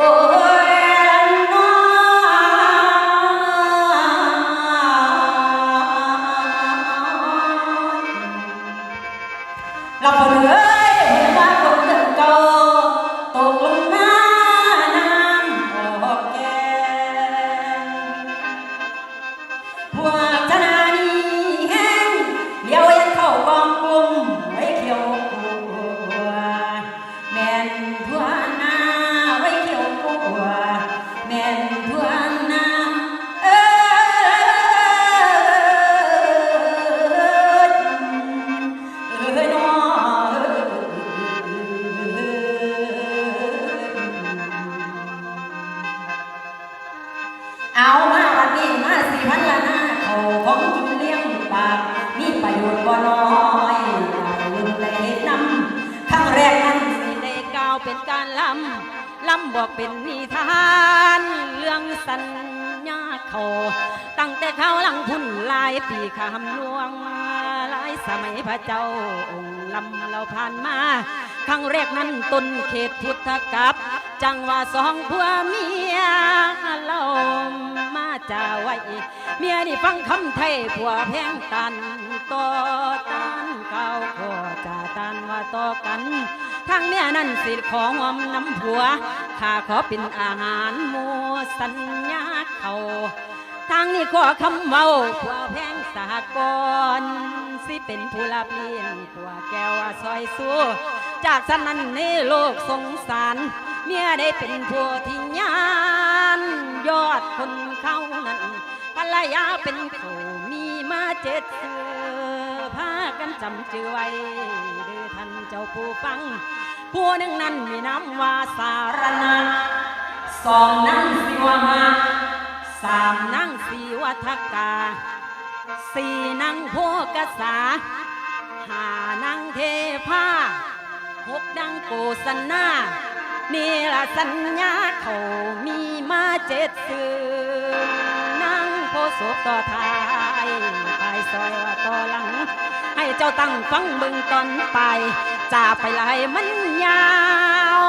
โลำลำบอกเป็นนิทาน เรื่องสัญญาเขา ตั้งแต่เขาหลังพุ่นลายปีขามลวงหลายสมัยพระเจ้าองค์ลำเราผ่านมา ครั้งแรกนั้นตนเขตพุทธกับจังว่าสองผัวเมียเรามาจาไว้ เมียนี่ฟังคำไทยผัวแพงตันต่อตันเก้าวขอจ่า ต่อกันทางเมียนั่นสิของอมน้ำผัวข้าขอเป็นอาหารมูสัญญาเขาทางนี้ขอคำเว้าผัวแพงสากลสิเป็นผู้รับเลี้ยงผัวแก้วซอยสู้จากสันนั้นในโลกสงสาร เมียได้เป็นผู้ที่ยานยอดคนเขานั้นภรรยาเป็นเขามีมาเจ็ดเสือ จำจือไว้เดือท่านเจ้าผู้ฟัง ผู้หนึ่งนั้นมีน้ำว่าสารณะสองนั่งสิวหาสามนั่งสีวัฒกาสี่นั่งโพกษาห้านั่งเทพาหกดังโกศนานี่ละสัญญาเขามีมาเจ็ดสื่อนั่งโพศพต่อท้ายปลายซอยว่าต่อหลัง ให้เจ้าตั้งฟังเบึงตอนไปจ่าไปไหลมันยาว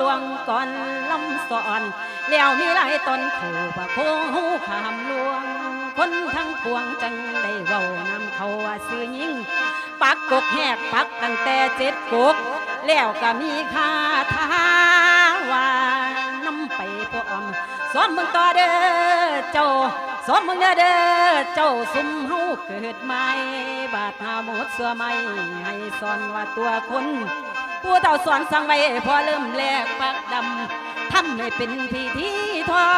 ลวงก่อนลำสอนแล้วมีหลายตนขู่ปะโคหูขามลวง คนทั้งปวงจังได้เว้านำเขาว่าซื้อยิงปักกกแหกปักตั้งแต่เจ็ดกก แล้วก็มีคาถาว่านำไปพร้อม สอนมึงต่อเด้อเจ้าสอนมึงเด้อเจ้าสุมเฮาเกิดใหม่บาดหาหมดเสื้อไม่ให้สอนว่าตัวคนผู้เต่าสอนสั่งไว้พอเริ่มแลกปักดำทำให้เป็นพิธีทอ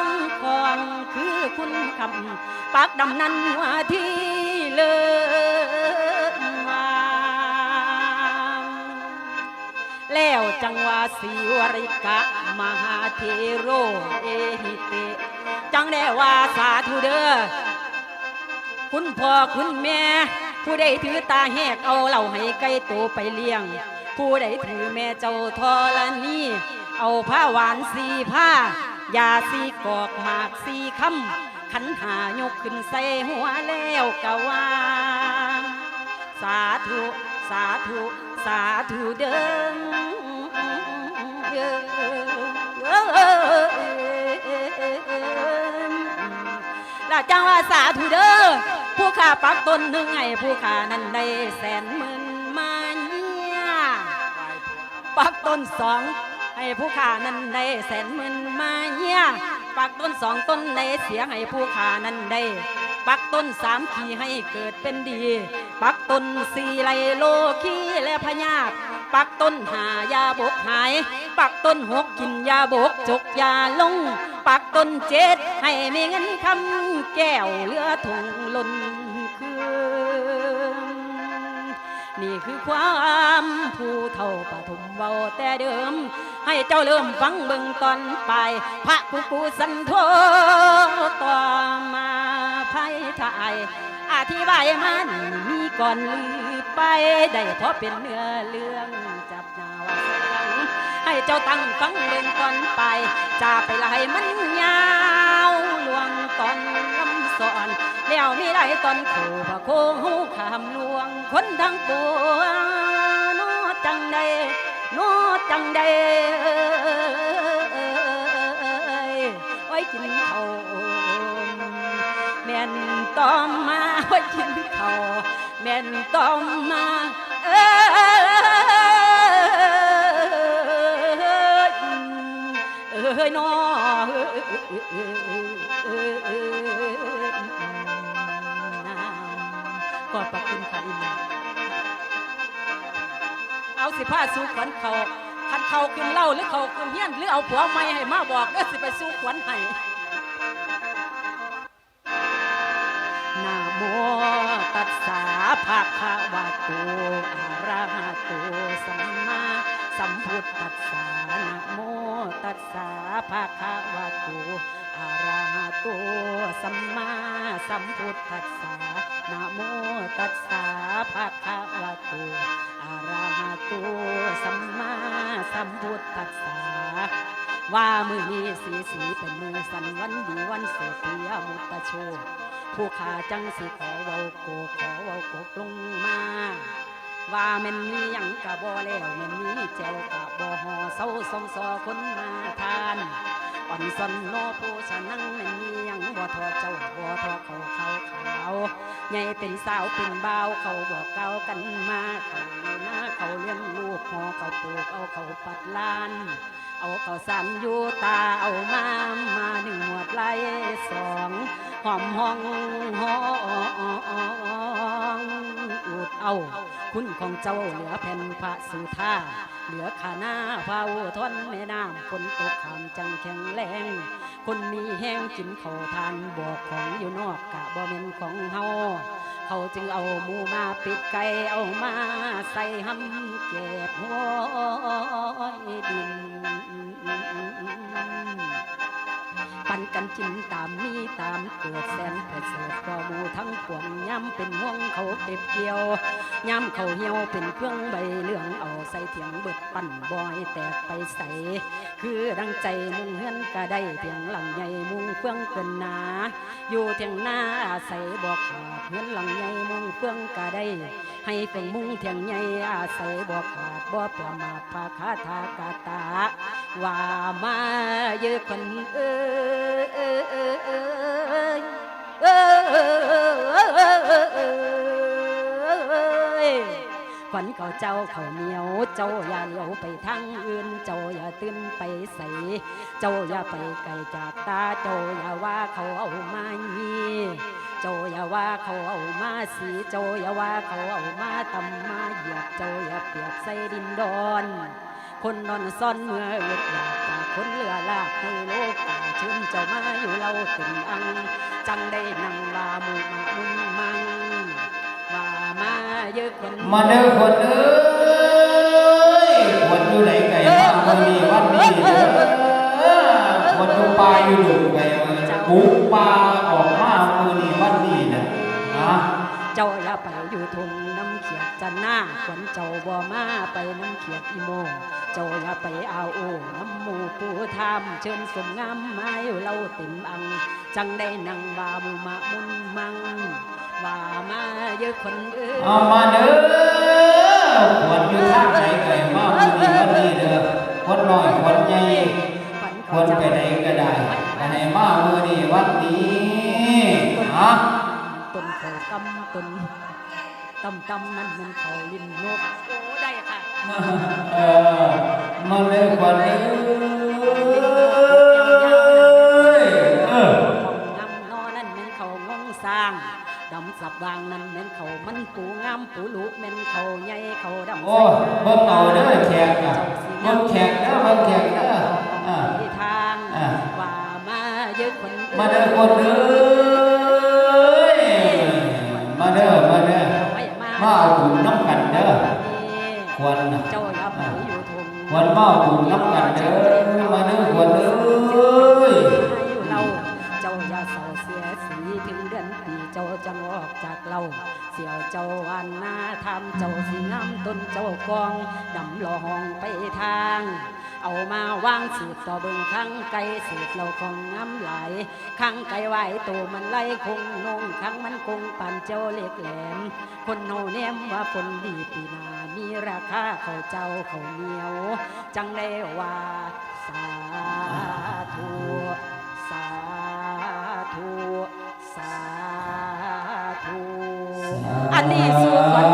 งของคือคุณคำปักดำนั้นว่าที่เลิศ จังวะสีวริกะมหาเทโรเอหิเต จังได้ว่าสาธุเด้อคุณพ่อคุณแม่ ผู้ใดถือตาแหกเอาเหล่าให้ไก่โตไปเลี้ยง ผู้ใดถือแม่เจ้าทอละนี่เอาผ้าหวานสีผ้ายาสีกอกหมากสีคำขันหายกขึ้นใส่หัวแล้วกะว่า สาธุ สาธุ สาธุเด้อ แล้วจังว่าสาธุเด้อผู้ขาปักต้นหนึ่งให้ผู้ขานั้นได้แสนหมื่นมาเนี่ยปักต้นสองให้ผู้ขานั้นได้แสนหมื่นมาเนี่ยปักต้นสองต้นได้เสียให้ผู้ขานั้นได้ปักต้นสามขีให้เกิดเป็นดี ปักต้นสี่ไลโลคีและพญาปักต้นหายาบกหาย ปักต้นหกกินยาบกจกยาลง ปักต้นเจ็ดให้มีเงินคำแก้วเลือถุงลนคืนนี่คือความผู้เท่าปฐมเบาแต่เดิม ให้เจ้าเริ่มฟังเบิ่งตอนไป พระผู้กูสันโทต่อมาไพ่ทายอธิบายมันมีก่อนลือไปได้เพราะเป็นเนื้อเรื่อง ให้เจ้าตั้งฟังเบิ่งตอนไปจะไปไล่มันยาวลวงตอนลำสอนแล้วมีได้ตอนขู่พระโคงหูขามลวงคนทั้งปวงโนจังใดโนจังใดกินเขาวแม่นต้อมมาไว้กินเขาแม่นต้อมมาเอ้ย ยนอก็ปักคุณค่ะอีนาเอาสิผ้าสู้ขวัญเขาคันเขาขึ้นเหล่าหรือเขาขึ้นเฮียนหรือเอาผัวไม่ให้มาบอกเด้อสิไปสู้ขวัญให้นะโมตัสสะภะคะวะโตอะระหะโตสัมมา สัมพุทธัสสะนะโมตัสสะภะคะวะโตอะระหะโตสัมมาสัมพุทธัสสะนะโมตัสสะภะคะวะโตอะระหะโตสัมมาสัมพุทธัสสะว่ามือนี้สีสีเป็นมือสันวันดีวันเสถียมุตตะโชผู้ขาจังสิขอเว้าโกขอเว้าโกกลงมา ว่ามันมีหยังกะบ่แล้วมันมีแจวกะบ่หอเศร้าสองซอคนมาทานอ่อนสนโนผู้ชะนังมันมีหยังบ่ทอเจ้าบ่ทอเขาเขาขาวใหญ่เป็นสาวเป็นบ่าวเขาบอกเก่ากันมาเขาหน้าเขาเลี้ยงลูกห่อเขาปลูกเอาเขาปัดลานเอาเขาสันอยู่ตาเอามามาหนึ่งหมวดไล่สองหอมห้องหอ อุดเอา คุณของเจ้าเหลือแผ่นพระสุธาเหลือขาหน้าเฝ้าทนแม่น้ำฝนตกขามจังแข็งแรง คนมีแห้งกินเขาทานบอกของอยู่นอกกะบ่เป็นของเฮาเขาจึงเอาหมูมาปิดไก่เอามาใส่หำเก็บหัวดิน ปันกันกินตามมีตามเกิดแสนประเสริฐก็หมูทั้งปวงย่ำเป็นห่วงเขาเก็บเกี่ยวย่ำเขาเหี่ยวเป็นเครื่องใบเหลืองเอาใส่เถียงเบิดปั่นบอยแตกไปใสคือดังใจมุงเฮือนก็ได้เพียงหลังใหญ่มุงเฟื่องเกินหนาอยู่เทียงหน้าอาศัยบอกขาดเฮือนหลังใหญ่มุงเฟื่องก็ได้ ให้เฟื่องมุงเทียงใหญ่อาศัยบอกขาดบ่ประมาทภาคาทากาตา ว่ามาเยอะคนเอ้ยเอ้ยเอ้ยเอ้ยเอ้ยขวัญเขาเจ้าเขาเหนียว เจ้าอย่าเหลียวไปทางอื่น เจ้าอย่าตื่นไปใส่เจ้าอย่าไปไกลจากตา เจ้าอย่าว่าเขาเอามายีเจ้าอย่าว่าเขาเอามาสีเจ้าอย่าว่าเขาเอามาตำมาเหยียบเจ้าอย่าเปียบใส่ดินดอน คนนอนซ่อนเมื่ออึดอยากจากคนเรือลากให้โลกตาชื่นเจ้ามาอยู่เราตึงอัง จังได้นั่งว่ามุมามุนมังว่ามาเยอะคนมาเด้อคนเอ้ยคนอยู่ไหนไก่มาวันนี้วันนี้เด้อคนอยู่ป่าอยู่ดุไก่ปุ๊บป่าออกมามือนี้วันนี้นะนะเจ้าอย่าไปอยู่ทงน้ำเขียด จันหน้าขวัญเจ้าบ่มาไปน้ำเขียดอีโมเจ้าอย่าไปเอาโอ้น้ำหมูปูทำเชิญสมงามมาอยู่เราเต็มอัง จังได้นั่งว่ามุมามุนมังว่ามาเยอะคนเอ้ยเอามาเด้อคนอยู่ทางไหนไก่มามือนี้วันนี้เด้อคนน้อยคนใหญ่คนไปไหนก็ได้แต่ให้มามือนี้วันนี้ฮะต้นเขากำต้น ตำตำนั่นมันเขาลิ้นนกโอ้ได้ค่ะเออมาเด้อคนเอ้ยเออของงามนอนั่นแม่นเขางงสร้างดำสับวางนั่นแม่นเขามันปูงามปูลุแม่นเขาใหญ่เขาดำโอ้เบิ่งเอาเด้อแขกอะเบิ่งแขกเด้อเบิ่งแขกเด้ออ่าที่ทางอ่าว่ามาเยอะคนมาเด้อคนเอ้ ควรน่ะเจ้าอย่าไปอยู่ทงควรมาเอาบุญน้ำกันเด้อมาเด้อควรเอ้ยให้เราเจ้าอย่าเศร้าเสียสีถึงเดือนปีเจ้าจังออกจากเราเสี่ยวเจ้าวันหน้าทำเจ้าสิงามต้นเจ้ากองดำหล่อห้องไปทาง เอามาวางสืบต่อเบิ่งข้างไกลสืบเราของน้ำไหลข้างไกลไหวตัวมันไล่คงนงข้างมันคงปั่นเจ้าเล็กแหลม คนโนเนมว่าคนดีปีนามีราคาเขาเจ้าเขาเหนียว จังได้ว่าสาธุสาธุสาธุอันนี้สู่ขวัญ